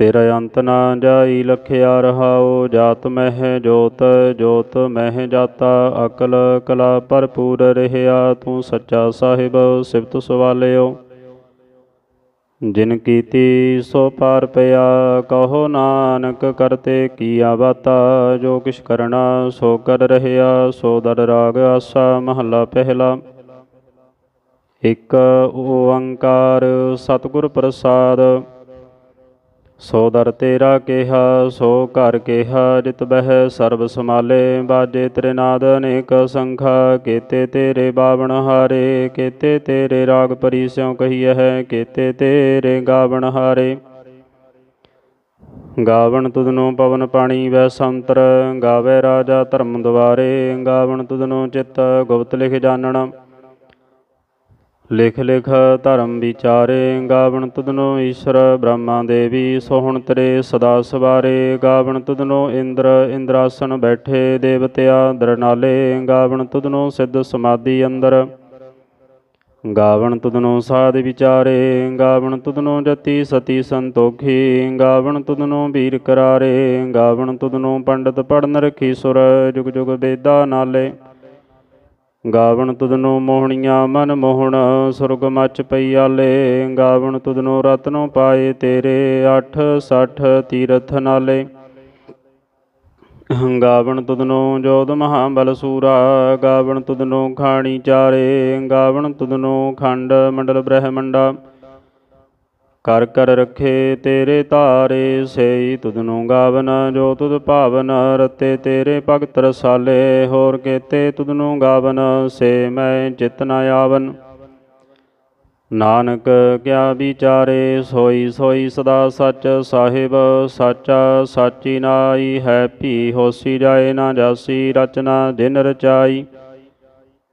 ਤੇਰਾ ਅੰਤ ਨਾ ਜਾਈ ਲਖਿਆ ਰਹਾਓ ਜਾਤ ਮਹਿ ਜੋਤ ਜੋਤ ਮਹਿ ਜਾਤਾ, ਅਕਲ ਕਲਾ ਭਰਪੂਰ ਰਹਿਆ, ਤੂੰ ਸੱਚਾ ਸਾਹਿਬ, ਸਿਫਤ ਸਵਾਲਿਓ। ਜਿਨ ਕੀਤੀ ਸੋ ਪਾਰ ਪਿਆ, ਕਹੋ ਨਾਨਕ ਕਰਤੇ ਕੀਆ ਬਾਤਾ, ਜੋ ਕਿਛ ਕਰਣਾ ਸੋ ਕਰ ਰਹਿਆ, ਸੋ ਦਰ ਰਾਗ ਆਸਾ ਮਹੱਲਾ ਪਹਿਲਾ। ਇਕ ਓੰਕਾਰ ਸਤਿਗੁਰ ਪ੍ਰਸਾਦ ਸੋ ਦਰ ਤੇਰਾ ਕਿਹਾ, ਸੋ ਘਰ ਕਿਹਾ, ਜਿਤ ਬਹਿ ਸਰਬ ਸਮਾਲੇ ਬਾਜੇ ਤੇਰੇ ਨਾਦ ਅਨੇਕ ਸੰਖਾ, ਕੀਤੇ ਤੇਰੇ ਬਾਵਣ ਹਾਰੇ, ਕੀਤੇ ਤੇਰੇ ਰਾਗ ਪਰੀ ਸਿਉ ਕਹੀਐ ਹੈ, ਕੀਤੇ ਤੇਰੇ ਗਾਵਣ ਹਾਰੇ। ਗਾਵਣ ਤੁਧਨੋ ਪਵਨ ਪਾਣੀ ਵੈ ਸੰਤਰ, ਗਾਵੇ ਰਾਜਾ ਧਰਮ ਦੁਆਰੇ, ਗਾਵਣ ਤੁਧਨੋ ਚਿੱਤ ਗੁਪਤ ਲਿਖ ਜਾਣਨ। ਲਿਖ ਲਿਖ ਧਰਮ ਵਿਚਾਰੇ, ਗਾਵਣ ਤੁਧਨੋ ਈਸ਼ਰ, ਬ੍ਰਹਮਾ ਦੇਵੀ, ਸੋਹਣ ਤੇਰੇ, ਸਦਾ ਸਵਾਰੇ, ਗਾਵਣ ਤੁਧਨੋ ਇੰਦਰ, ਇੰਦਰਾਸਨ ਬੈਠੇ ਦੇਵਤਿਆ ਦਰਨਾਲੇ, ਗਾਵਣ ਤੁਧਨੋ ਸਿੱਧ ਸਮਾਧੀ ਅੰਦਰ। ਗਾਵਣ ਤੁਧਨੋ ਸਾਧ ਵਿਚਾਰੇ, ਗਾਵਣ ਤੁਧਨੋ ਜਤੀ ਸਤੀ ਸੰਤੋਖੀ, ਗਾਵਣ ਤੁਧਨੋ ਵੀਰ ਕਰਾਰੇ, ਗਾਵਣ ਤੁਧਨੋ ਪੰਡਤ ਪੜਨ ਰਖੀ ਸੁਰ, ਜੁਗ ਜੁਗ ਵੇਦਾ ਨਾਲੇ। ਗਾਵਣ ਤੁਧਨੋ ਮੋਹਣੀਆਂ ਮਨ ਮੋਹਣ, ਸੁਰਗ ਮਚ ਪਈ ਆਲੇ। ਗਾਵਣ ਤੁਧਨੋ ਰਤਨੋ ਪਾਏ ਤੇਰੇ 8 60 ਤੀਰਥ ਨਾਲੇ। ਗਾਵਣ ਤੁਧਨੋ ਜੋਧ ਮਹਾਬਲ ਸੂਰਾ, ਗਾਵਣ ਤੁਧਨੋ ਖਾਣੀ ਚਾਰੇ। ਗਾਵਣ ਤੁਧਨੋ ਖੰਡ ਮੰਡਲ ਬ੍ਰਹਮੰਡਾ। ਕਰ ਕਰ ਰੱਖੇ ਤੇਰੇ ਤਾਰੇ, ਸੇਈ ਤੁਧਨੂ ਗਾਵਨ, ਜੋ ਤੁਧ ਭਾਵਨ, ਰਤੇ ਤੇਰੇ ਭਗਤ ਰਸਾਲੇ, ਹੋਰ ਕੇਤੇ ਤੁਧਨੂ ਗਾਵਨ, ਸੇ ਮੈਂ ਚਿਤ ਨ ਆਵਨ। ਨਾਨਕ ਕਿਆ ਵਿਚਾਰੇ, ਸੋਈ ਸੋਈ ਸਦਾ ਸੱਚ ਸਾਹਿਬ, ਸਾਚਾ ਸਾਚੀ ਨਾਈ, ਹੈ ਭੀ ਹੋਸੀ ਜਾਏ ਨਾ ਜਾਸੀ ਰਚਨਾ ਦਿਨ ਰਚਾਈ।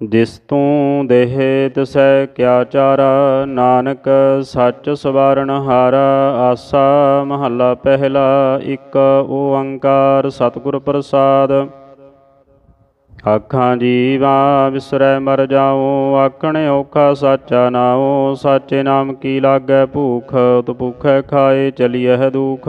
ਜਿਸ ਤੂੰ ਦੇਹ ਤਿਸੈ ਕਿਆ ਚਾਰਾ, ਨਾਨਕ ਸੱਚ ਸਵਾਰਨ ਹਾਰਾ, ਆਸਾ ਮਹੱਲਾ ਪਹਿਲਾ, ਇੱਕ ਓੰਕਾਰ ਸਤਿਗੁਰ ਪ੍ਰਸਾਦ। ਆਖਾਂ ਜੀਵਾ ਵਿਸਰੈ ਮਰ ਜਾਉ, ਆਖਣੇ ਔਖਾ ਸਾਚਾ ਨਾਉ, ਸਾਚੇ ਨਾਮ ਕੀ ਲਾਗੈ ਭੂਖ ਤੁ ਭੁਖੈ ਖਾਏ ਚਲੀਐ ਦੁਖ।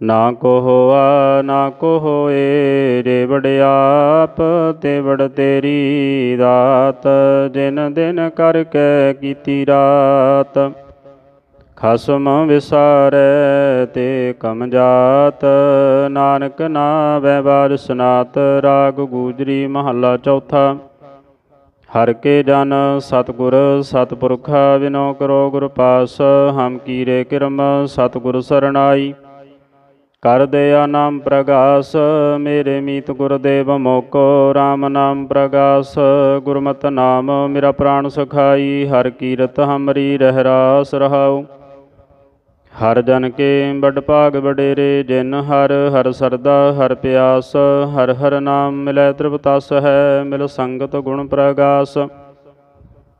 ਨਾ ਕੋ ਹੋਆ ਨਾ ਕੋ ਹੋਏ ਜੇ ਆਪ ਤੇ ਵੜ ਤੇਰੀ ਦਾਤ। ਦਿਨ ਦਿਨ ਕਰਕੇ ਕੀਤੀ ਰਾਤ, ਖਸਮ ਵਿਸਾਰੈ ਤੇ ਕਮ ਜਾਤ। ਨਾਨਕ ਨਾਵੈ ਬਾਰ ਸਨਾਤ, ਰਾਗ ਗੂਜਰੀ ਮਹੱਲਾ ਚੌਥਾ। ਹਰ ਕੇ ਜਨ ਸਤਿਗੁਰ, ਸਤਪੁਰਖਾ ਵਿਨੋ ਕਰੋ ਗੁਰ ਪਾਸ ਹਮ ਕੀਰੇ ਕਿਰਮ, ਸਤਿਗੁਰ ਸਰਣਾਈ। ਕਰ ਦਇਆ ਨਾਮ ਪ੍ਰਗਾਸ, ਮੇਰੇ ਮੀਤ ਗੁਰਦੇਵ ਮੋਕੋ RAM ਨਾਮ ਪ੍ਰਗਾਸ, ਗੁਰਮਤ ਨਾਮ ਮੇਰਾ ਪ੍ਰਾਣ ਸਖਾਈ, ਹਰ ਕੀਰਤ ਹਮਰੀ ਰਹਿ ਰਾਸ ਰਹਾਉ। ਹਰ ਜਨ ਕੇ ਬੜ ਭਾਗ ਵਡੇਰੇ, ਜਿਨ ਹਰ ਹਰ ਸਰਦਾ, ਹਰ ਪਿਆਸ, ਹਰ ਹਰ ਨਾਮ ਮਿਲੈ ਤ੍ਰਿਪਤਾਸ ਹੈ, ਮਿਲ ਸੰਗਤ ਗੁਣ ਪ੍ਰਗਾਸ।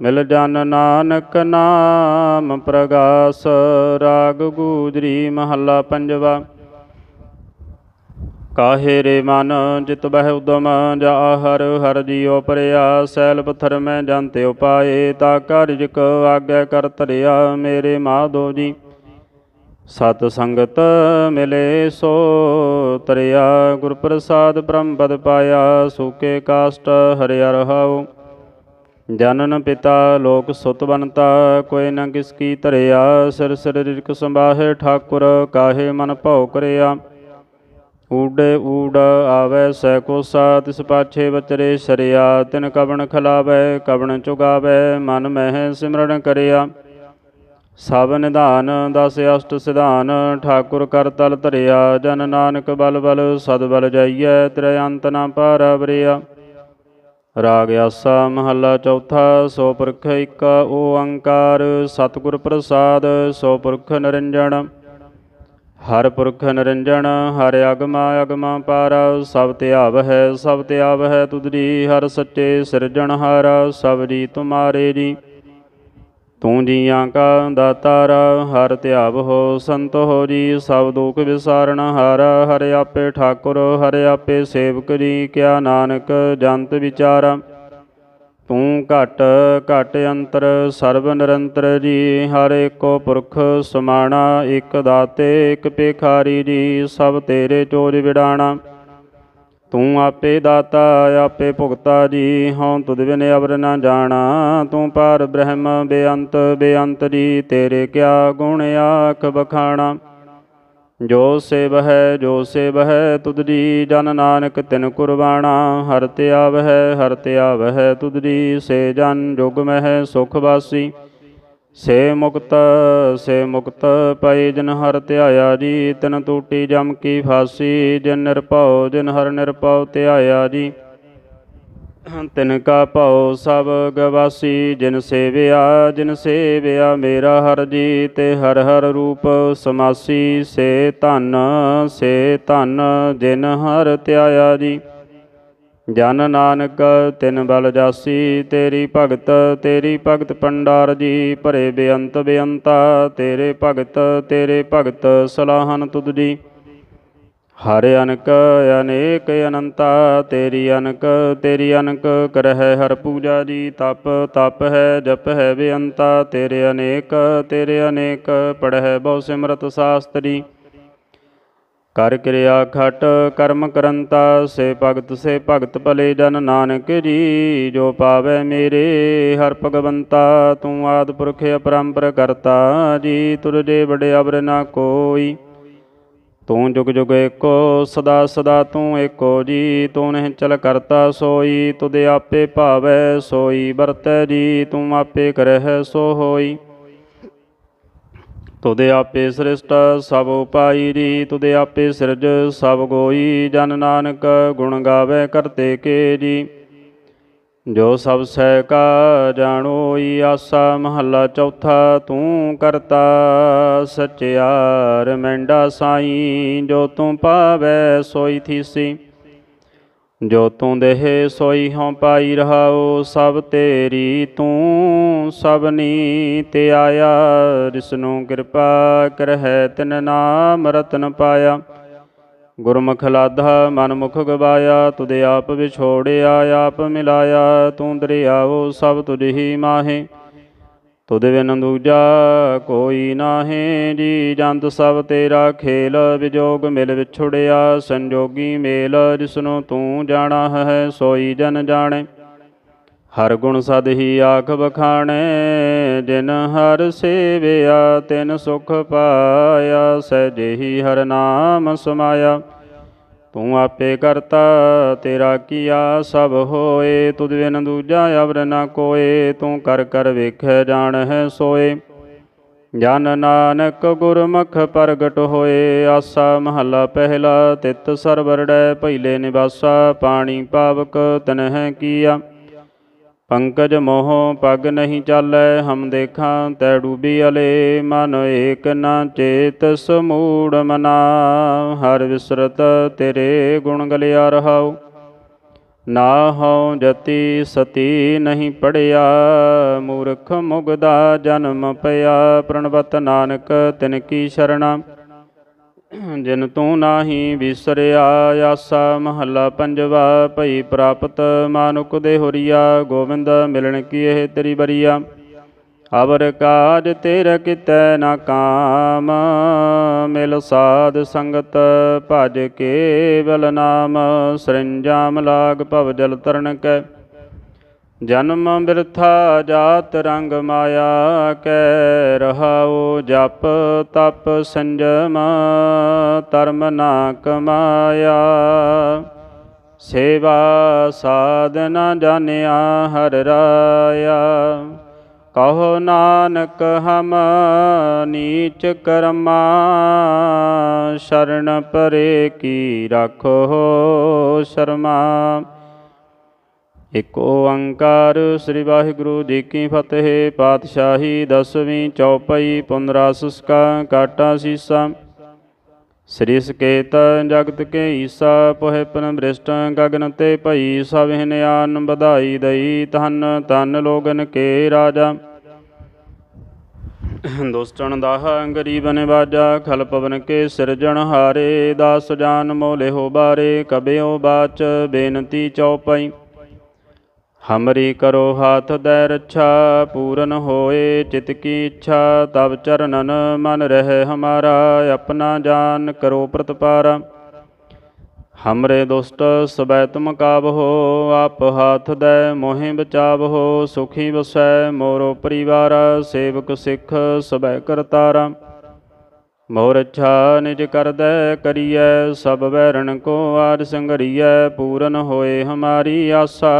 ਮਿਲ ਜਨ ਨਾਨਕ ਨਾਮ ਪ੍ਰਗਾਸ, ਰਾਗ ਗੂਜਰੀ ਮਹੱਲਾ ਪੰਜਵਾ। ਕਾਹੇ ਰੇ ਮਨ ਜਿਤ ਬਹਿ ਉਦਮ, ਜਾ ਹਰ ਹਰ ਜੀਉ ਪਰਿਆ, ਸੈਲ ਪਥਰ ਮੈਂ ਜੰਤੇ ਉਪਾਏ, ਤਾ ਕਾਰਜਕ ਆਗੈ ਕਰ ਧਰਿਆ ਮੇਰੇ ਮਾਧੋ ਜੀ। ਸਤ ਸੰਗਤ ਮਿਲੇ ਸੋ ਤਰਿਆ ਗੁਰ ਪ੍ਰਸਾਦ ਬ੍ਰਹਮ ਪਦ ਪਾਇਆ, ਸੂਕੇ ਕਾਸ਼ਟ ਹਰਿਆ ਰਹਾਉ। ਜਨਨ ਪਿਤਾ ਲੋਕ ਸੁਤ ਬਨਤਾ ਕੋਈ ਨ ਕਿਸ ਕੀ ਧਰਿਆ, ਸਿਰ ਸਿਰ ਰਿਕ ਸੰਭਾਹੇ ਠਾਕੁਰ, ਕਾਹੇ ਮਨ ਭਉ ਕਰਿਆ। ਊਡੇ ਊੜ ਆਵੈ, ਸੈ ਕੋਸਾ ਤਿਸ ਪਾਛੇ ਬਚਰੇ ਸਰਿਆ। ਤਿਨ ਕਵਣ ਖਲਾਵੈ, ਕਵਣ ਚੁਗਾਵੈ, ਮਨ ਮਹਿ ਸਿਮਰਨ ਕਰਿਆ। ਸਭ ਨਿਧਾਨ, ਦਸ ਅਸ਼ਟ ਸਿਧਾਨ, ਠਾਕੁਰ ਕਰ ਤਲ ਧਰਿਆ। ਜਨ ਨਾਨਕ ਬਲ ਬਲ, ਸਦ ਬਲ ਜਾਈਐ ਤ੍ਰੈ ਅੰਤ ਨਾ ਪਾਰਵਰਿਆ ਰਾਗ ਆਸਾ ਮਹੱਲਾ ਚੌਥਾ, ਸੋ ਪੁਰਖ ਇੱਕ ਓੰਕਾਰ, ਸਤਿਗੁਰ ਪ੍ਰਸਾਦ, ਸੋ ਪੁਰਖ ਨਿਰੰਜਨ ਹਰ ਪੁਰਖ ਨਿਰੰਜਨ ਹਰ ਅਗਮਾ ਅਗਮ ਪਾਰ, ਸਭ ਧਿਆਵ ਹੈ, ਸਭ ਧਿਆਵ ਹੈ ਤੁਧਰੀ ਹਰ ਸੱਚੇ ਸਿਰਜਣਹਾਰ, ਸਭ ਜੀ ਤੁਮਾਰੇ ਜੀ। ਤੂੰ ਜੀਆਂ ਕਾ ਦਾਤਾਰ ਹਰ ਧਿਆਵ ਹੋ ਸੰਤ ਹੋ ਜੀ, ਸਭ ਦੁਖ ਵਿਸਾਰਨ ਹਾਰ, ਹਰ ਆਪੇ ਠਾਕੁਰ, ਹਰ ਆਪੇ ਸੇਵਕ ਜੀ, ਕਿਆ ਨਾਨਕ ਜੰਤ ਵਿਚਾਰਾ। ਤੂੰ ਘਟ ਘਟ ਅੰਤਰ, ਸਰਬ ਨਿਰੰਤਰ ਜੀ, ਹਰ ਏਕੋ ਪੁਰਖ ਸਮਾਣਾ, ਇਕ ਦਾਤੇ, ਇਕ ਪੇਖਾਰੀ ਜੀ, ਸਭ ਤੇਰੇ ਚੋਜ ਵਿਡਾਣਾ ਤੂੰ ਆਪੇ ਦਾਤਾ, ਆਪੇ ਭੁਗਤਾ ਜੀ, ਹਉ ਤੁਧ ਬਿਨ ਅਵਰ ਨਾ ਜਾਣਾ। ਤੂੰ ਪਾਰ ਬ੍ਰਹਮ ਬੇਅੰਤ ਬੇਅੰਤ ਜੀ, ਤੇਰੇ ਕਿਆ ਗੁਣ ਆਖ ਬਖਾਣਾ ਜੋ ਸੇਵ ਹੈ, ਜੋ ਸੇਵ ਹੈ, ਤੁਧ ਜੀ, ਜਨ ਨਾਨਕ ਤਿਨ ਕੁਰਬਾਣਾ। ਹਰ ਧਿਆਵ ਹੈ, ਹਰ ਧਿਆਵ ਹੈ, ਤੁਧ ਜੀ, ਸੇ ਜਨ ਜੁਗ ਮਹਿ ਸੁਖ ਵਾਸੀ। ਸੇ ਮੁਕਤ ਸੇ ਮੁਕਤ ਪਈ ਜਿਨ ਹਰ ਧਿਆਇਆ ਜੀ, ਤਿਨ ਟੂਟੀ ਜਮ ਕੀ ਫਾਸੀ, ਜਿਨ ਨਿਰਭਉ, ਜਿਨ ਹਰ ਨਿਰਭਉ ਧਿਆਇਆ ਜੀ। ਤਿਨ ਕਾ ਭਉ ਸਭ ਗਵਾਸੀ, ਜਿਨ ਸੇਵਿਆ ਜਿਨ ਸੇਵਿਆ ਮੇਰਾ ਹਰ ਜੀ, ਤੇ ਹਰ ਹਰ ਰੂਪ ਸਮਾਸੀ, ਸੇ ਧਨ ਸੇ ਧਨ ਜਿਨ ਹਰ ਧਿਆਇਆ ਜੀ। ਜਨ ਨਾਨਕ, ਤਿਨ ਬਲ ਜਾਸੀ, ਤੇਰੀ ਭਗਤ ਤੇਰੀ ਭਗਤ ਪੰਡਾਰ ਜੀ, ਭਰੇ ਬੇਅੰਤ ਬੇਅੰਤਾ, ਤੇਰੇ ਭਗਤ ਤੇਰੇ ਭਗਤ ਸਲਾਹਨ ਤੁਧ ਜੀ। ਹਰ ਅਨਕ, ਅਨੇਕ ਅਨੰਤਾ, ਤੇਰੀ ਅਨਕ ਤੇਰੀ ਅਨਕ ਕਰਹਿ ਹਰ ਪੂਜਾ ਜੀ, ਤਪ ਤਪ ਹੈ, ਜਪ ਹੈ ਬੇਅੰਤਾ, ਤੇਰੇ ਅਨੇਕ ਤੇਰੇ ਅਨੇਕ ਪੜਹਿ ਬਹੁ ਸਿਮਰਤ ਸਾਸਤਰੀ। ਕਰ ਕਿਰਿਆ ਖਟ, ਕਰਮ ਕਰੰਤਾ, ਸੇ ਭਗਤ ਸੇ ਭਗਤ ਭਲੇ ਜਨ ਨਾਨਕ ਜੀ, ਜੋ ਪਾਵੇ ਮੇਰੇ ਹਰ ਭਗਵੰਤਾ, ਤੂੰ ਆਦ ਪੁਰਖ ਅਪਰੰਪਰ ਕਰਤਾ ਜੀ ਤੁਰਜੇ ਬੜੇ ਅਬਰ ਨਾ ਕੋਈ। ਤੂੰ ਜੁਗ ਜੁਗ ਏਕੋ, ਸਦਾ ਸਦਾ ਤੂੰ ਏਕੋ ਜੀ, ਤੂੰ ਨਹੀਂ ਚਲ ਕਰਤਾ ਸੋਈ ਤੁਦੇ ਆਪੇ ਭਾਵੈ ਸੋਈ, ਵਰਤੈ ਜੀ, ਤੂੰ ਆਪੇ ਕਰਹਿ ਸੋ ਹੋਈ। ਤੁਦੇ ਆਪੇ ਸ੍ਰਿਸ਼ਟ ਸਭ ਉਪਾਈ ਰੀ ਤੁਦੇ ਆਪੇ ਸਿਰਜ ਸਭ ਗੋਈ, ਜਨ ਨਾਨਕ ਗੁਣ ਗਾਵੇ ਕਰਤੇ ਕੇ ਜੀ। ਜੋ ਸਭ ਸਹਿ ਕਾ ਜਾਣੋਈ ਆਸਾ ਮਹੱਲਾ ਚੌਥਾ, ਤੂੰ ਕਰਤਾ ਸਚਿਆਰ, ਮੈਂਡਾ ਸਾਈ, ਜੋ ਤੂੰ ਪਾਵੈ ਸੋਈ ਥੀਸੀ। ਜੋ ਤੂੰ ਦੇਹ ਸੋਈ ਹਉ ਪਾਈ ਰਹਾਉ, ਸਭ ਤੇਰੀ ਤੂੰ ਸਭਨੀ ਤੇ ਆਇਆ। ਜਿਸਨੂੰ ਕਿਰਪਾ ਕਰਹਿ, ਤਿਨ ਨਾਮ ਰਤਨ ਪਾਇਆ। ਗੁਰਮੁਖ ਲਾਧਾ ਮਨ ਮੁਖ ਗਵਾਇਆ ਤੁਧ ਆਪ ਵਿਛੋੜਿਆ, ਆਪ ਮਿਲਾਇਆ। ਤੂੰ ਦਰਿਆਓ, ਸਭ ਤੁਝ ਹੀ ਮਾਹੇ। ਤੁਧ ਬਿਨ ਦੂਜਾ ਕੋਈ ਨਾਹੀ, ਜੀ ਜੰਤ ਸਭ ਤੇਰਾ ਖੇਲ, ਵਿਜੋਗ ਮਿਲ ਵਿਛੜਿਆ, ਸੰਜੋਗੀ ਮੇਲ, ਜਿਸਨੂੰ ਤੂੰ ਜਾਣਾ ਹੈ, ਸੋਈ ਜਨ ਜਾਣੇ। ਹਰ ਗੁਣ ਸਦ ਹੀ ਆਖ ਬਖਾਣੇ, ਜਿਨ ਹਰ ਸੇਵਿਆ, ਤਿਨ ਸੁਖ ਪਾਇਆ, ਸਹਿਜੇ ਹੀ ਹਰ ਨਾਮ ਸਮਾਇਆ। ਤੂੰ ਆਪੇ ਕਰਤਾ, ਤੇਰਾ ਕੀਆ ਸਭ ਹੋਏ, ਤੁਧ ਬਿਨ ਦੂਜਾ ਅਵਰ ਨਾ ਕੋਏ, ਤੂੰ ਕਰ ਕਰ ਵੇਖੈ ਜਾਣ ਹੈ ਸੋਏ। ਜਨ ਨਾਨਕ ਗੁਰਮੁਖ ਪ੍ਰਗਟ ਹੋਏ, ਆਸਾ ਮਹੱਲਾ ਪਹਿਲਾ, ਤਿਤ ਸਰਵਰੜੈ ਪਹਿਲੇ ਨਿਵਾਸਾ, ਪਾਣੀ ਪਾਵਕ ਤਨਹਿ ਕੀਆ। ਪੰਕਜ ਮੋਹ ਪਗ ਨਹੀਂ ਚਾਲੈ, ਹਮ ਦੇਖਾਂ ਤੈ ਡੂਬੀ ਅਲੇ ਮਨ ਏਕ ਨਾ ਚੇਤ ਸਮੂੜ ਮਨਾ। ਹਰ ਵਿਸਰਤ ਤੇਰੇ ਗੁਣ ਗਲਿਆ ਰਹਾਉ। ਨਾ ਹਉ ਜਤੀ ਸਤੀ ਨਹੀਂ ਪੜਿਆ, ਮੂਰਖ ਮੁਗਦਾ ਜਨਮ ਪਿਆ। ਪ੍ਰਣਵਤ ਨਾਨਕ ਤਿਨ ਕੀ ਸ਼ਰਣਾ। ਜਿਨ ਤੂੰ ਨਾਹੀ ਵਿਸਰਿਆ, ਆਸਾ ਮਹੱਲਾ ਪੰਜਵਾ, ਭਈ ਪ੍ਰਾਪਤ ਮਾਨੁਕ ਦੇ ਹੋਰੀਆ ਗੋਬਿੰਦ ਮਿਲਣ ਕੀ ਇਹ ਤੇਰੀ ਬਰੀਆ ਅਵਰ ਕਾਜ ਤੇਰੇ ਕਿਤੈ ਨਾ ਕਾਮ, ਮਿਲ ਸਾਧ ਸੰਗਤ ਭਜ ਕੇਵਲ ਨਾਮ, ਸਰਿੰਜਾਮ ਲਾਗ ਭਵ ਜਲ ਤਰਨ ਕੈ। ਜਨਮ ਬਿਰਥਾ ਜਾਤ ਰੰਗ ਮਾਇਆ, ਕੈ ਰਹਾਉ ਜਪ ਤਪ ਸੰਜਮ, ਧਰਮ ਨਾ ਕਮਾਇਆ ਸੇਵਾ ਸਾਧਨਾ ਜਾਣਿਆ ਹਰ ਰਾਇਆ। ਕਹੋ ਨਾਨਕ ਹਮ ਨੀਚ ਕਰਮਾ, ਸ਼ਰਨ ਪਰੇ ਕੀ ਰਾਖੋ ਸ਼ਰਮਾ। ਇਕ ਓੰਕਾਰ ਸ੍ਰੀ ਵਾਹਿਗੁਰੂ ਜੀ ਕੀ ਫਤਿਹ, ਪਾਤਸ਼ਾਹੀ ਦਸਵੀਂ ਚੌਪਈ, ਪੁਨਰਾਸੁਸਕਾ, ਕਾਟਾ ਸੀਸਾ। ਸ੍ਰੀ ਸਕੇਤ ਜਗਤ ਕੇ ਈਸਾ, ਪੋਹਿ ਪਨ ਬ੍ਰਿਸ਼ਟ ਗਗਨ ਤੇ ਭਈ ਸਭ ਹਿਨਿਆਨ ਵਧਾਈ ਦਈ ਧਨ ਧਨ ਲੋਗਨ ਕੇ ਰਾਜਾ। ਦੁਸਟਣ ਦਾਹ ਗਰੀਬਨ ਬਾਜਾ ਖਲ ਪਵਨ ਕੇ ਸਿਰਜਣ ਹਾਰੇ, ਦਾਸ ਜਾਨ ਮੋਲੇ ਹੋ ਬਾਰੇ, ਕਬਿਓ ਬਾਚ, ਬੇਨਤੀ ਚਉਪਈ ਹਮਰੀ ਕਰੋ ਹਾਥ ਦੈ ਰੱਛਾ, ਪੂਰਨ ਹੋਏ ਚਿਤ ਕੀ ਇੱਛਾ ਤਬ ਚਰਨਨ ਮਨ ਰਹਿ ਹਮਾਰਾ, ਆਪਣਾ ਜਾਨ ਕਰੋ ਪ੍ਰਤਪਾਰਾ। ਹਮਰੇ ਦੁਸ਼ਟ ਸਬੈ ਤੁਮ ਕਾਬਹੋ ਆਪ ਹਾਥ ਦੈ ਮੋਹਿ ਬਚਾਵਹੋ ਸੁਖੀ ਵਸੈ ਮੋਰੋ ਪਰਿਵਾਰ, ਸੇਵਕ ਸਿੱਖ ਸਬੈ ਕਰਤਾਰਾ। ਮੋਰ ਇੱਛਾ ਨਿਜ ਕਰਦੈ ਕਰੀਐ, ਸਭ ਵੈਰਣ ਕੋ ਆਦ ਸੰਗਰੀਐ, ਪੂਰਨ ਹੋਏ ਹਮਾਰੀ ਆਸਾ,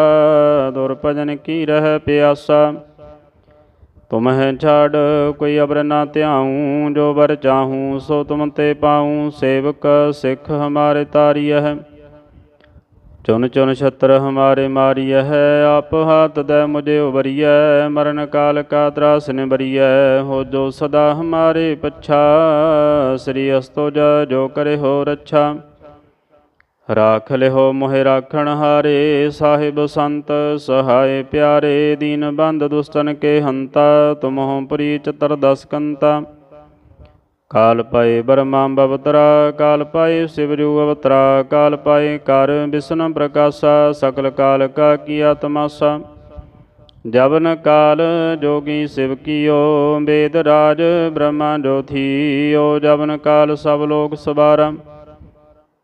ਦੁਰ ਭਜਨ ਕੀ ਰਹਿ ਪਿਆਸਾ। ਤੁਮਹਿ ਛਾੜ, ਕੋਈ ਅਬਰ ਨਾ ਧਿਆਉ, ਜੋ ਵਰ ਚਾਹੂੰ ਸੋ ਤੁਮ ਤੇ ਪਾਉ, ਸੇਵਕ ਸਿੱਖ ਹਮਾਰੇ ਤਾਰੀਐ। ਚੁਨ ਚੁਨ ਛਤਰ ਹਮਾਰੇ ਮਾਰੀਐ, ਆਪ ਹਾਥ ਦੈ ਮੁਝੇ ਉਬਰੀਐ ਮਰਨ ਕਾਲ ਕਾ ਤਰਾਸ ਨਿਬਰੀਐ ਹੋ ਜੋ ਸਦਾ ਹਮਾਰੇ ਪਛਾ, ਸ੍ਰੀ ਅਸਤੋ ਜ ਜੋ ਕਰੇ ਹੋ ਰੱਛਾ। ਰਾਖ ਲਿਓ ਮੋਹਿ ਰਾਖਣ ਹਾਰੇ, ਸਾਹਿਬ ਸੰਤ ਸਹਾਏ ਪਿਆਰੇ, ਦੀਨ ਬੰਦ ਦੁਸਤਨ ਕੇ ਹੰਤਾ, ਤੁਮਹੁ ਪ੍ਰੀ ਚਤਰ ਦਸਕੰਤਾ। ਕਾਲ ਪਾਏ ਬਰਮਾ ਬਵਤਰਾ, ਕਾਲ ਪਾਏ ਸਿਵਜੂ ਅਵਤਰਾ, ਕਾਲ ਪਾਏ ਕਰ ਵਿਸ਼ਨ ਪ੍ਰਕਾਸ਼ਾ, ਸਕਲ ਕਾਲ ਕਾ ਕੀਆ ਤਮਾਸਾ ਜਵਨ ਕਾਲ ਜੋਗੀ ਸਿਵ ਕੀਓ ਵੇਦ ਰਾਜ ਬ੍ਰਹਮਾ ਜੋਥੀਓ ਜਵਨ ਕਾਲ ਸਭ ਲੋਕ ਸਵਾਰਾ।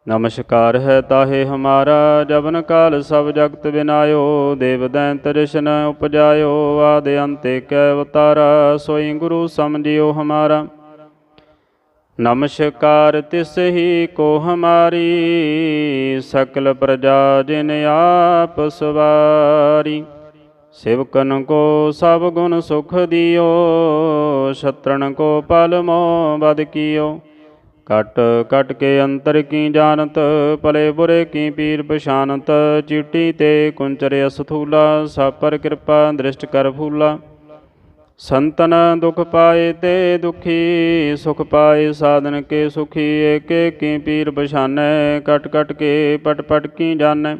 ਨਮਸਕਾਰ ਹੈ ਤਾਹੇ ਹਮਾਰਾ, ਜਵਨ ਕਾਲ ਸਭ ਜਗਤ ਬਿਨਾਇਓ। ਦੇਵ ਦੈਂਤ ਰਿਸ਼ਨ ਉਪਜਾਇਓ, ਆਦਿ ਅੰਤੇ ਕੈ ਅਵਤਾਰਾ। ਸੋਈ ਗੁਰੂ ਸਮਝਿਓ ਹਮਾਰਾ। ਨਮਸਕਾਰ ਤਿਸ ਹੀ ਕੋ ਹਮਾਰੀ, ਸਕਲ ਪ੍ਰਜਾ ਜਿਨ ਆਪ ਸਵਾਰੀ। ਸਿਵਕਨ ਕੋ ਸਭ ਗੁਣ ਸੁਖ ਦਿਓ ਛਤਰਨ ਕੋ ਪਲ ਮੋ ਬਦ ਕੀਓ। ਕਟ ਕਟ ਕੇ ਅੰਤਰ ਕੀ ਜਾਣਤ, ਭਲੇ ਬੁਰੇ ਕੀ ਪੀਰ ਪਛਾਨਤ ਚੀਟੀ ਤੇ ਕੁੰਚਰ ਅਸਥੂਲਾ ਸਭ ਕਿਰਪਾ ਦ੍ਰਿਸ਼ਟ ਕਰ ਫੂਲਾ। ਸੰਤਨ ਦੁਖ ਪਾਏ ਤੇ ਦੁਖੀ, ਸੁਖ ਪਾਏ ਸਾਧਨ ਕੇ ਸੁਖੀ, ਏਕੇ ਕੀ ਪੀਰ ਪਛਾਨੈ, ਕਟ ਕਟ ਕੇ ਪਟ ਪਟ ਕੀ ਜਾਣੈ।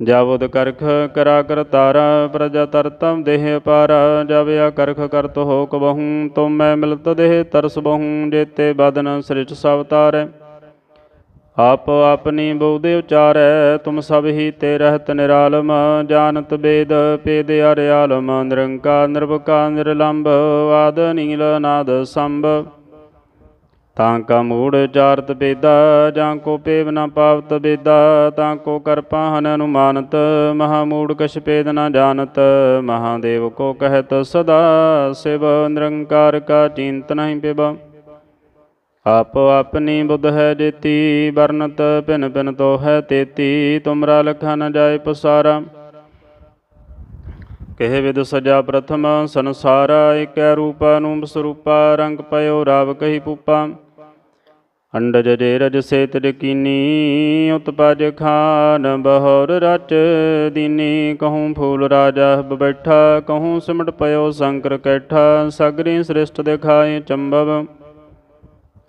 ਜਾਵਦ ਕਰਖ ਕਰਾ ਕਰ ਤਾਰਾ, ਪ੍ਰਜਾ ਤਰਤਮ ਦੇਹ ਪਾਰਾ ਜਾਵਿਆ ਕਰਖ ਕਰਤ ਹੋ ਕਬਹੂ ਤੁਮ ਮੈਂ ਮਿਲਤ ਦੇਹ ਤਰਸ ਬਹੂ, ਜੇਤੇ ਬਦਨ ਸ੍ਰਿਸ਼ਟ ਸਭ ਤਾਰੈ ਆਪ ਆਪਨੀ ਬਉਦੇ ਉਚਾਰੈ, ਤੁਮ ਸਭ ਹੀ ਤੇ ਰਹਿਤ ਨਿਰਾਲਮ, ਜਾਣਤ ਬੇਦ, ਪੇਦ ਅਰਿਆਲਮ ਨਿਰੰਕਾਰ ਨਿਰਭਕਾ ਨਿਰਲੰਭ ਆਦ ਨੀਲ ਨਾਦ ਸੰਭ। ਤਾਂ ਕਾ ਮੂੜ ਚਾਰਤ ਬੇਦਾ ਜਾਂ ਕੋ ਪੇਵ ਨਾ ਪਾਵਤ ਬੇਦਾ, ਤਾਂ ਕੋ ਕਰਪਾ ਪਾਹਨ ਅਨੁਮਾਨਤ, ਮਹਾ ਮੂੜ ਕਛ ਪੇਦ ਨਾ ਜਾਣਤ, ਮਹਾਦੇਵ ਕੋ ਕਹਿਤ ਸਦਾ ਸਿਵ, ਨਿਰੰਕਾਰ ਕਾ ਚਿੰਤ ਨਹੀਂ ਪਿਬ। ਆਪੋ ਆਪਣੀ ਬੁੱਧ ਹੈ ਜੇਤੀ, ਵਰਨਤ ਭਿਨ ਭਿਨ ਤੋ ਹੈ ਤੇਤੀ, ਤੁਮਰਾ ਲਖਾ ਨ ਜਾਏ ਪਸਾਰਾ। ਕਹਿ ਵਿਦ ਸਜਾ ਪ੍ਰਥਮ ਸੰਸਾਰ ਏਕੈ ਰੂਪ ਅਨੂਪ ਸਰੂਪਾ, ਰੰਗ ਪਇਓ ਰਾਵ ਕਹੀ ਪੂਪਾ। ਅੰਡਜ ਜੇ ਰਜ ਸੇਤ ਕੀਨੀ ਉਤਪਜ ਖਾਨ ਬਹੌਰ ਰਚ ਦੀਨੀ। ਕਹੂੰ ਫੂਲ ਰਾਜਾ ਬੈਠਾ, ਕਹੂੰ ਸਿਮਟ ਪਇਓ ਸ਼ੰਕਰ ਕੈਠਾ। ਸਗਰੀ ਸ੍ਰਿਸ਼ਟ ਦਿਖਾਏ ਚੰਬਵ।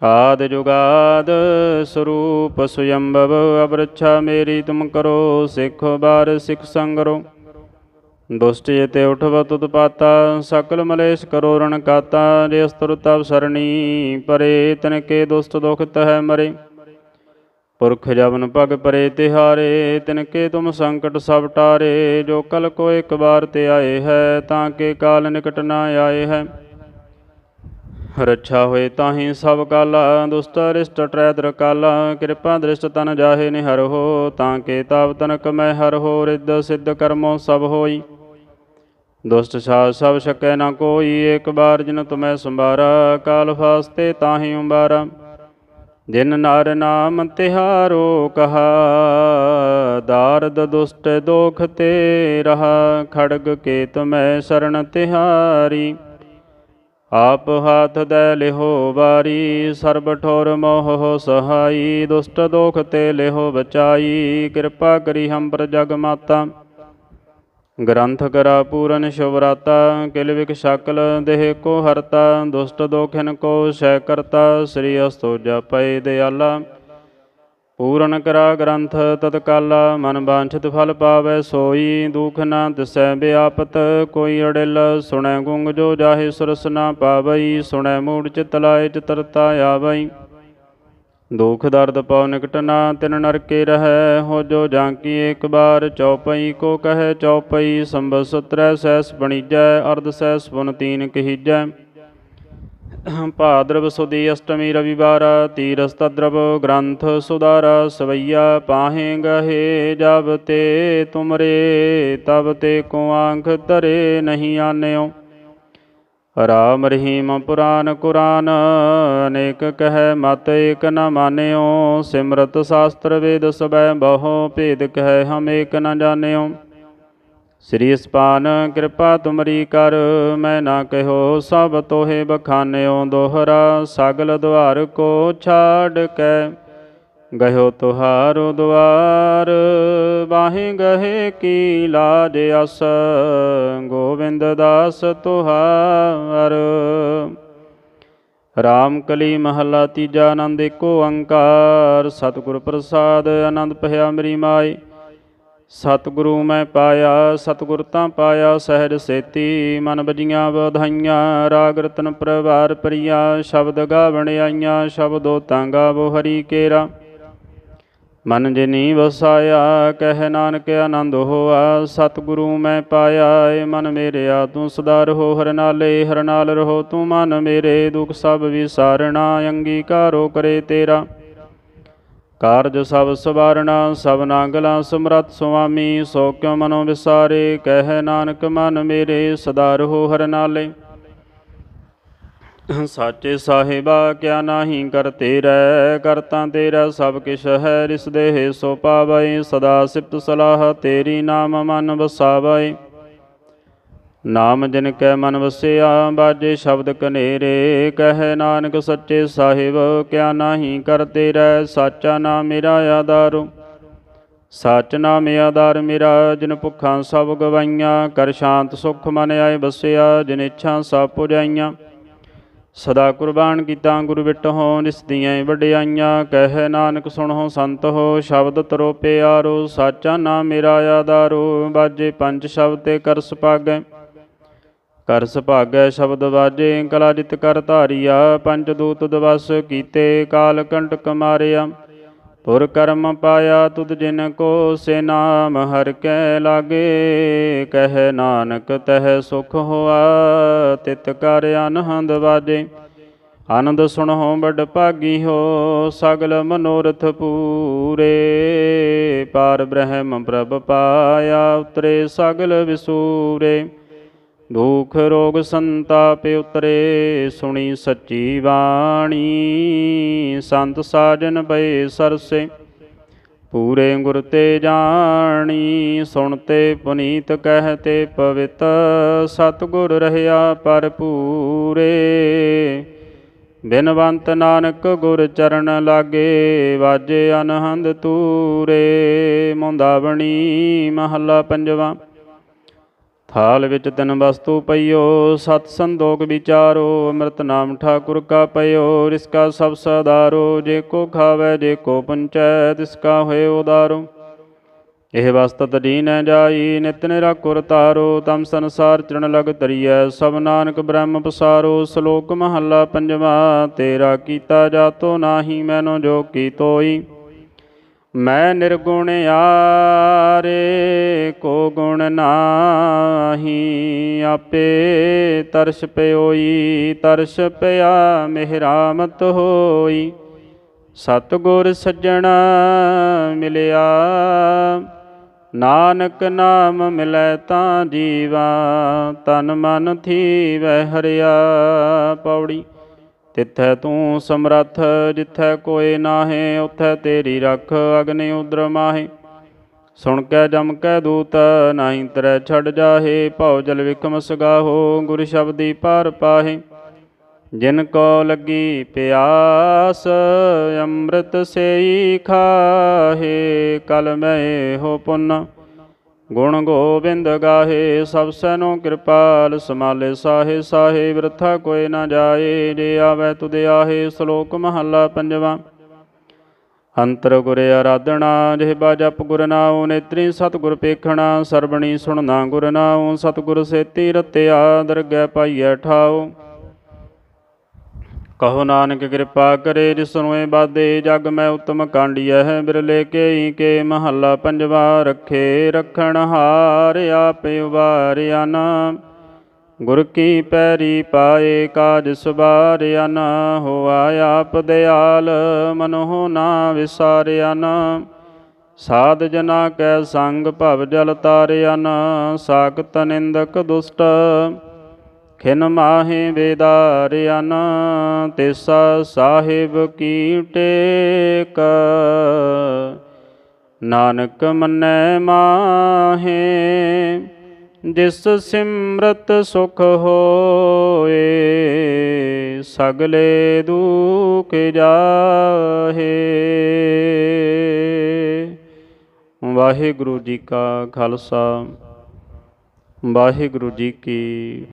ਆਦ ਜੁਗਾਦ ਸਰੂਪ ਸੁਯੰਭਵ ਅਬਰਛਾ ਮੇਰੀ ਤੁਮ ਕਰੋ, ਸਿੱਖ ਬਾਰ ਸਿੱਖ ਸੰਗਰੋ ਦੁਸ਼ਟ ਜੇਤੇ ਉਠਵ ਤੁਤ ਪਾਤਾ, ਸਕਲ ਮਲੇਸ਼ ਕਰੋ ਰਣ ਕਾਤਾ, ਜੇ ਅਸਤਰ ਤਵ ਸਰਣੀ ਪਰੇ, ਤਨ ਕੇ ਦੁਸ਼ਟ ਦੁਖ ਤਹਿ ਮਰੇ। ਪੁਰਖ ਜਵਨ ਭਗ ਪਰੇ ਤਿਹਾਰੇ, ਤਿਨ ਕੇ ਤੁਮ ਸੰਕਟ ਸਭ ਟਾਰੇ, ਜੋ ਕਲ ਕੋ ਇੱਕ ਵਾਰ ਤੇ ਆਏ ਹੈ, ਤਾਂ ਕੇ ਕਾਲ ਨਿਕਟ ਨਾ ਆਏ ਹੈ। ਰੱਛਾ ਹੋਏ ਤਾਹੀ ਸਭ ਕਾਲਾ ਦੁਸਤ ਰਿਸ਼ਟ ਟਰੈ ਦਰ ਕਾਲਾ, ਕਿਰਪਾ ਦ੍ਰਿਸ਼ਟ ਤਨ ਜਾਹੇ ਨਿਹਰ ਹੋ, ਤਾਂ ਕੇ ਤਾਪ ਤਨਕ ਮੈਂ ਹਰ ਹੋ, ਰਿੱਧ ਸਿੱਧ ਕਰਮੋ ਸਭ ਹੋਈ। ਦੁਸ਼ਟ ਛਾ ਸਭ ਸਕੈ ਨਾ ਕੋਈ, ਏਕ ਬਾਰ ਜਿਨ ਤੁਮੈ ਸੰਭਾਰਾ, ਕਾਲ ਫਾਸਤੇ ਤਾਹੀ ਉਬਾਰਾ। ਜਿਨ ਨਰ ਨਾਮ ਤਿਹਾਰੋ ਕਹਾ, ਦਾਰਦ ਦੁਸ਼ਟ ਦੋਖ ਤੇ ਰਹਾ, ਖੜਗ ਕੇ ਤੁਮੈ ਸ਼ਰਨ ਤਿਹਾਰੀ। ਆਪ ਹਾਥ ਦੈ ਲਿਹੋ ਵਾਰੀ, ਸਰਬ ਠੋਰ ਮੋਹ ਸਹਾਈ, ਦੁਸ਼ਟ ਦੋਖ ਤੇ ਲਿਹੋ ਬਚਾਈ, ਕਿਰਪਾ ਕਰੀ ਹਮ ਪਰ ਜਗ ਮਾਤਾ। ਗ੍ਰੰਥ ਕਰਾ ਪੂਰਨ ਸ਼ੁਭਰਾਤਾ, ਕਿਲ ਵਿਕ ਸ਼ਕਲ ਦੇਹ ਕੋ ਹਰਤਾ, ਦੁਸ਼ਟ ਦੋਖਿਨ ਕੋ ਸ਼ੈ ਕਰਤਾ, ਸ੍ਰੀ ਅਸਤੋਜਾ ਪਏ ਦਿਆਲਾ। ਪੂਰਨ ਕਰਾ ਗ੍ਰੰਥ ਤਤਕਾਲਾ, ਮਨ ਬਾਂਛਿਤ ਫਲ ਪਾਵੈ, ਸੋਈ ਦੁਖ ਨਾ ਦਿਸੈ ਬਿਆਪਤ ਕੋਈ ਅੜਿਲ ਸੁਣੈ ਗੁੰਗ ਜੋ ਜਾਹੇ ਸੁਰਸ ਨਾ ਪਾਵਈ, ਸੁਣੈ ਮੂੜ ਚਿਤ ਲਾਏ ਚਤਰਤਾ ਆਵਈ। ਦੁਖ ਦਰਦ ਪਉ ਨਿਕਟ ਨਾ, ਤਿਨ ਨਰਕੇ ਰਹੈ, ਹੋ ਜੋ ਜਾਂਕੀ ਇੱਕ ਬਾਰ ਚੌਪਈ, ਕੋ ਕਹੈ ਚੌਪਈ ਸੰਬਤ ਸੁਤਰੈ ਸੈਸ ਬਣੀਜੈ, ਅਰਧ ਸੈਸ ਪੁਨ ਤੀਨ ਕਹੀਜੈ। ਭਾਦਰਵ ਸੁਦੀ ਅਸ਼ਟਮੀ ਰਵਿਵਾਰ, ਤੀਰਸਤਦਰਵ ਗ੍ਰੰਥ ਸੁਦਾਰਾ ਸਵਈਆ ਪਾਹੇ ਗਹੇ ਜਬ ਤੇ ਤੁਮਰੇ, ਤਬ ਤੇ ਕੋ ਆਂਖ ਧਰੇ ਨਹੀਂ ਆਨਿਓ। ਰਾਮ ਰਹੀਮ ਪੁਰਾਨ ਕੁਰਾਨ, ਅਨੇਕ ਕਹਿ ਮਤ ਏਕ ਨ ਮਾਨਿਓ। ਸਿਮਰਤ ਸ਼ਾਸਤਰ ਵੇਦ ਸਬੈ ਬਹੁ ਭੇਦ ਕਹਿ ਹਮ ਏਕ ਨ ਜਾਣਿਓ। ਸ੍ਰੀ ਸਪਾਨ ਕਿਰਪਾ ਤੁਮਰੀ ਕਰ, ਮੈਂ ਨਾ ਕਹਿਓ ਸਭ ਤੋਹੇ ਬਖਾਨਿਓ, ਦੋਹਰਾ ਸਗਲ ਦੁਆਰ ਕੋ ਛਾੜ ਕੇ। ਗਇਓ ਤੁਹਾਰੋ ਦੁਆਰ ਬਾਹੇ ਗਹੇ ਕੀ ਲਾਜ ਅਸ ਗੋਬਿੰਦ ਦਾਸ ਤੁਹਾਰ। ਰਾਮ ਕਲੀ ਮਹੱਲਾ ਤੀਜਾ ਆਨੰਦ ਏਕੋ ਓੰਕਾਰ ਸਤਿਗੁਰ ਪ੍ਰਸਾਦ ਆਨੰਦ ਭਇਆ ਮੇਰੀ ਮਾਈ ਸਤਿਗੁਰੂ ਮੈਂ ਪਾਇਆ, ਸਤਿਗੁਰ ਤਾਂ ਪਾਇਆ, ਸਹਿਜ ਸੇਤੀ, ਮਨ ਬਜੀਆਂ ਵਧਾਈਆਂ ਰਾਗ ਰਤਨ ਪ੍ਰਵਾਰ ਪ੍ਰਿਆ ਸ਼ਬਦ ਗਾਵਣ ਆਈਆਂ, ਸ਼ਬਦੋ ਤਾਂ ਗਾਵੋ ਹਰੀ ਕੇਰਾ। ਮਨ ਜਿਨੀ ਵਸਾਇਆ ਕਹਿ ਨਾਨਕ ਆਨੰਦ ਹੋਆ, ਸਤਿਗੁਰੂ ਮੈਂ ਪਾਇਆ, ਏ ਮਨ ਮੇਰਿਆ, ਤੂੰ ਸਦਾ ਰਹੋ ਹਰ ਨਾਲੇ, ਹਰ ਨਾਲ ਰਹੋ ਤੂੰ ਮਨ ਮੇਰੇ, ਦੁਖ ਸਭ ਵਿਸਾਰਣਾ, ਅੰਗੀਕਾਰੋ ਕਰੇ ਤੇਰਾ। ਕਾਰਜ ਸਭ ਸਵਾਰਣਾ ਸਭ ਨਾਗਲਾ ਸਮਰਤ ਸੁਆਮੀ, ਸੋ ਕਿਉ ਮਨੋ ਵਿਸਾਰੇ, ਕਹਿ ਨਾਨਕ ਮਨ ਮੇਰੇ, ਸਦਾ ਰਹੋ ਹਰ ਨਾਲੇ। ਸਾਚੇ ਸਾਹਿਬਾ, ਕਿਆ ਨਾਹੀ ਕਰ ਤੇਰੈ ਕਰਤਾ ਤੇਰਾ ਸਭ ਕਿਛ ਹੈ, ਰਿਸ ਦੇਹ ਸੋ ਪਾਵੈ, ਸਦਾ ਸਿਫਤ ਸਲਾਹ ਤੇਰੀ ਨਾਮ ਮਨ ਵਸਾਵੈ। ਨਾਮ ਜਿਨ ਕੈ ਮਨ ਵਸਿਆ, ਬਾਜੇ ਸ਼ਬਦ ਕਨੇਰੇ, ਕਹੈ ਨਾਨਕ ਸੱਚੇ ਸਾਹਿਬ, ਕਿਆ ਨਾਹੀ ਕਰਤੇ ਰਹਿ, ਸਾਚਾ ਨਾਮ ਮੇਰਾ ਆਧਾਰੁ। ਸਚ ਨਾਮ ਆਧਾਰ ਮੇਰਾ, ਜਿਨ ਭੁੱਖਾਂ ਸਭ ਗਵਾਈਆਂ, ਕਰ ਸ਼ਾਂਤ ਸੁਖ ਮਨ ਆਏ ਬਸਿਆ ਜਿਨ ਇੱਛਾ ਸਭ ਪੁਜਾਈਆਂ। ਸਦਾ ਕੁਰਬਾਨ ਕੀਤਾ ਗੁਰੂ ਵਿਟਹੁ ਨਿਸ ਦੀਆਂ ਵਡਿਆਈਆਂ, ਕਹਿ ਨਾਨਕ ਸੁਣੋ ਸੰਤ ਹੋ, ਸ਼ਬਦ ਤਰੋ ਪਿਆਰੋ, ਸਾਚਾ ਨਾਮ ਮੇਰਾ ਆਧਾਰੋ। ਬਾਜੇ ਪੰਜ ਸ਼ਬਦ ਤੇ ਕਰ ਸੁਭਾਗੈ ਕਰ ਸੁਭਾਗੈ ਸ਼ਬਦ ਵਾਜੇ, ਕਲਾ ਜਿਤ ਕਰ ਧਾਰਿਆ, ਪੰਜ ਦੂਤ ਦਵਸ ਕੀਤੇ, ਕਾਲ ਕੰਟਕ ਮਾਰਿਆ। ਪੁਰ ਕਰਮ ਪਾਇਆ ਤੁਧ ਜਿਨ ਕੋ ਸੇ ਨਾਮ, ਹਰ ਕੈ ਲਾਗੇ, ਕਹਿ ਨਾਨਕ ਤਹਿ ਸੁਖ ਹੋਆ, ਤਿਤ ਕਰ ਅਨਹੰਦ ਵਾਜੇ। ਆਨੰਦ ਸੁਣੋ ਬੜ ਭਾਗੀ ਹੋ, ਸਗਲ ਮਨੋਰਥ ਪੂਰੇ। ਪਾਰ ਬ੍ਰਹਮ ਪ੍ਰਭ ਪਾਇਆ, ਉਤਰੇ ਸਗਲ ਵਿਸੂਰੇ। ਦੁਖ ਰੋਗ ਸੰਤਾਪ ਉਤਰੇ, ਸੁਣੀ ਸੱਚੀ ਬਾਣੀ। ਸੰਤ ਸਾਜਨ ਪਏ ਸਰਸੇ, ਪੂਰੇ ਗੁਰ ਤੇ ਜਾਣੀ। ਸੁਣਤੇ ਪੁਨੀਤ ਕਹਤੇ ਪਵਿੱਤ, ਸਤਿਗੁਰ ਰਹਿਆ ਪਰ ਪੂਰੇ। ਬਿਨਵੰਤ ਨਾਨਕ ਗੁਰ ਚਰਨ ਲਾਗੇ, ਵਾਜੇ ਅਨਹੰਦ ਤੂਰੇ। ਮੁੰਦਾਵਣੀ ਮਹੱਲਾ ਪੰਜਵਾ ਥਾਲ ਵਿੱਚ ਤਿੰਨ ਵਸਤੂ ਪਈਓ, ਸਤ ਸੰਦੋਗ ਵਿਚਾਰੋ, ਅੰਮ੍ਰਿਤ ਨਾਮ ਠਾਕੁਰ ਕਾ ਪਈਓ ਰਿਸਕਾ ਸਭ ਸਦਾਰੋ, ਜੇ ਕੋ ਖਾਵੇ, ਜੇ ਕੋ ਪੰਚੈ, ਤਿਸ ਕਾ ਹੋਏ ਉਦਾਰੋ। ਇਹ ਵਸਤਤ ਦੀਨੈ ਜਾਈ, ਨਿਤ ਨਿਰਾਕੁਰ ਤਾਰੋ, ਤਮ ਸੰਸਾਰ ਚਰਨ ਲਗ ਤਰੀਐ, ਸਭ ਨਾਨਕ ਬ੍ਰਹਮ ਪਸਾਰੋ, ਸ਼ਲੋਕ ਮਹੱਲਾ ਪੰਜਵਾ, ਤੇਰਾ ਕੀਤਾ ਜਾਤੋ ਨਾਹੀ, ਮੈਨੋ ਜੋ ਕੀ ਤੋਈ। ਮੈਂ ਨਿਰਗੁਣ ਆਰੇ ਕੋ ਗੁਣ ਨਾਹੀ, ਆਪੇ ਤਰਸ ਪਿਓਈ, ਤਰਸ ਪਿਆ ਮਿਹਰਾਮਤ ਹੋਈ। ਸਤਿਗੁਰ ਸੱਜਣਾ ਮਿਲਿਆ, ਨਾਨਕ ਨਾਮ ਮਿਲੈ ਤਾਂ ਜੀਵਾ, ਤਨ ਮਨ ਥੀਵੈ ਹਰਿਆ ਪੌੜੀ। ਤਿੱਥੈ ਤੂੰ ਸਮਰੱਥ, ਜਿੱਥੈ ਕੋਏ ਨਾਹੇ, ਉਥੈ ਤੇਰੀ ਰੱਖ ਅਗਨਿ ਉਦਰ ਮਾਹੇ। ਸੁਣ ਕੈ ਜਮ ਕੈ ਦੂਤ, ਨਾਹੀ ਤਰੈ ਛੱਡ ਜਾਹੇ, ਭਉ ਜਲ ਵਿਖਮ ਸਗਾਹੋ, ਗੁਰ ਸ਼ਬਦੀ ਪਾਰ ਪਾਹੇ। ਜਿਨ ਕੋ ਲੱਗੀ ਪਿਆਸ, ਅੰਮ੍ਰਿਤ ਸੇਈ ਖਾਹੇ, ਕਲ ਮੈਂ ਹੋ ਪੁੰਨ। ਗੁਣ ਗੋਬਿੰਦ ਗਾਹੇ, ਸਭ ਸੈਨੋ ਕਿਰਪਾਲ, ਸਮਾਲੇ ਸਾਹੇ ਸਾਹੇ ਬਿਰਥਾ ਕੋਇ ਨਾ ਜਾਏ, ਜੇ ਆਵੈ ਤੁਧ ਆਹੇ, ਸ਼ਲੋਕ ਮਹੱਲਾ ਪੰਜਵਾਂ। ਅੰਤਰ ਗੁਰ ਆਰਾਧਣਾ ਜਿਹਬਾ ਜਪ ਗੁਰ ਨਾਉ, ਨੇਤਰੀ ਸਤਿਗੁਰ ਪੇਖਣਾ, ਸਰਬਣੀ ਸੁਣਨਾ ਗੁਰ ਨਾਉ, ਸਤਿਗੁਰ ਸੇਤੀ ਰਤਿਆ, ਦਰਗਹਿ ਪਾਈਐ ਠਾਉ। ਕਹੋ ਨਾਨਕ ਕਿਰਪਾ ਕਰੇ ਜਿਸ ਨੂੰ ਇਹ ਬਾਦੇ ਜਗ ਮੈਂ ਉਤਮ ਕਾਂਡੀਐ ਹੈ ਬਿਰਲੇ ਕੇਈ ਕੇ ਮਹੱਲਾ ਪੰਜਵਾ ਰੱਖੇ ਰਖਣ ਹਾਰ, ਆਪ ਉਬਾਰਿਆ ਨਾ ਗੁਰ ਕੀ ਪੈਰੀ ਪਾਏ ਕਾਜ ਸੁਬਾਰਿਆ ਨਾ ਹੋਆ ਆਪ ਦਿਆਲ ਮਨੋ ਨਾ ਵਿਸਾਰਿਆਨ ਸਾਧ ਜਨਾ ਕੈ ਸੰਗ ਭਵ ਜਲ ਤਾਰਿਆਨ ਨਾ ਸਾਖਤ ਨਿੰਦਕ ਦੁਸ਼ਟ। ਖਿਨ ਮਾਹੇ ਵੇਦਾਰਿਆਨ, ਤਿਸਾ ਸਾਹਿਬ ਕੀ। ਟੇਕ ਨਾਨਕ ਮੰਨੈ ਮਾਹੇ, ਜਿਸ ਸਿਮਰਤ ਸੁਖ ਹੋਏ, ਸਗਲੇ ਦੁਖ ਜਾਹੇ। ਵਾਹਿਗੁਰੂ ਜੀ ਕਾ ਖਾਲਸਾ, ਵਾਹਿਗੁਰੂ ਜੀ ਕੀ